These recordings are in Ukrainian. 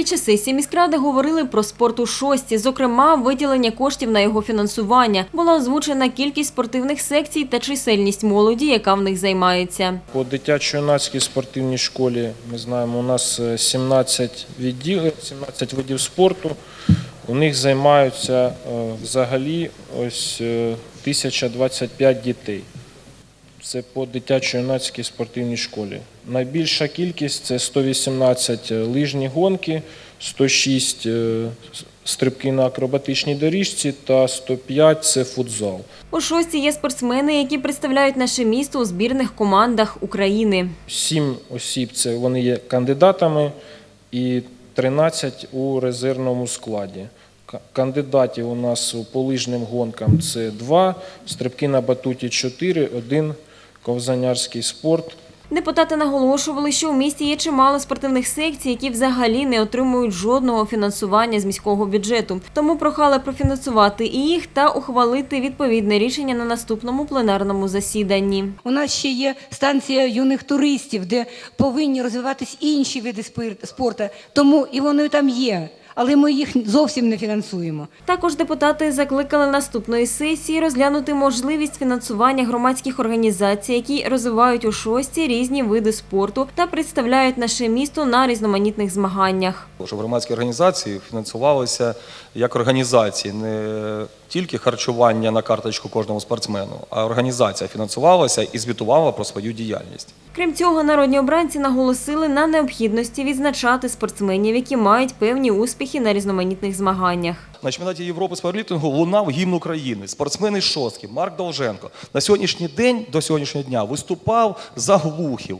Під час сесії міськради говорили про спорт у шості, зокрема, виділення коштів на його фінансування. Була озвучена кількість спортивних секцій та чисельність молоді, яка в них займається. По дитячо-юнацькій спортивній школі ми знаємо, у нас е, 17 відділів, 17 видів спорту. У них займаються е, взагалі ось е, 1025 дітей. Це по дитячо-юнацькій спортивній школі. Найбільша кількість це 118 лижні гонки, 106 е, стрибки на акробатичній доріжці та 105 це футзал. У шості є спортсмени, які представляють наше місто у збірних командах України. Сім осіб це вони є кандидатами і 13 у резервному складі. Кандидатів у нас по лижним гонкам це два, стрибки на батуті 4, один ковзанярський спорт. Депутати наголошували, що у місті є чимало спортивних секцій, які взагалі не отримують жодного фінансування з міського бюджету. Тому прохали профінансувати і їх та ухвалити відповідне рішення на наступному пленарному засіданні. У нас ще є станція юних туристів, де повинні розвиватись інші види спорту. Тому і вони там є, але ми їх зовсім не фінансуємо. Також депутати закликали наступної сесії розглянути можливість фінансування громадських організацій, які розвивають у шості різні види спорту та представляють наше місто на різноманітних змаганнях. щоб громадські організації фінансувалися як організації, не тільки харчування на карточку кожному спортсмену, а організація фінансувалася і звітувала про свою діяльність. Крім цього, народні обранці наголосили на необхідності відзначати спортсменів, які мають певні успіхи на різноманітних змаганнях. На чемпіонаті Європи з пауерліфтингу лунав гімн України. Спортсмени шостки Марк Довженко на сьогоднішній день до сьогоднішнього дня виступав за глухів.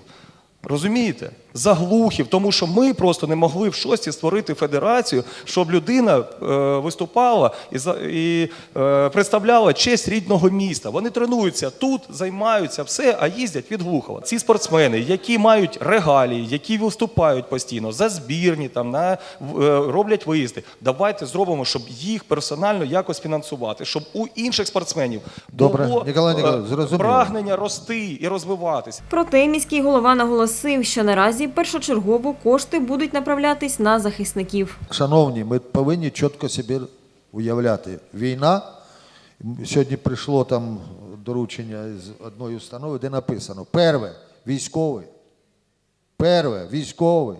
Розумієте? Заглухів, тому що ми просто не могли в шості створити федерацію, щоб людина е, виступала і, за- і е, представляла честь рідного міста. Вони тренуються тут, займаються все, а їздять від Глухова. Ці спортсмени, які мають регалії, які виступають постійно за збірні, там на е, роблять виїзди. Давайте зробимо, щоб їх персонально якось фінансувати, щоб у інших спортсменів Добре. було Ніколай е, зрозуміло. прагнення рости і розвиватися. Проте міський голова наголосив, що наразі першочергово кошти будуть направлятись на захисників. Шановні, ми повинні чітко собі уявляти. Війна, сьогодні прийшло там доручення з одної установи, де написано: перше, військовий. Перше, військовий.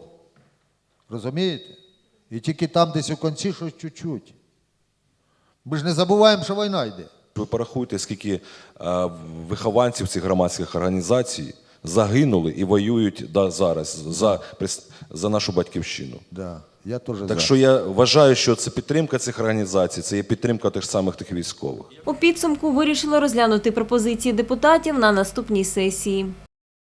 Розумієте? І тільки там десь у кінці щось чуть-чуть. Ми ж не забуваємо, що війна йде. Ви порахуйте, скільки е, вихованців цих громадських організацій загинули і воюють да, зараз за, за нашу батьківщину. Да, я теж за. Так що я вважаю, що це підтримка цих організацій, це є підтримка тих самих тих військових. У підсумку вирішили розглянути пропозиції депутатів на наступній сесії.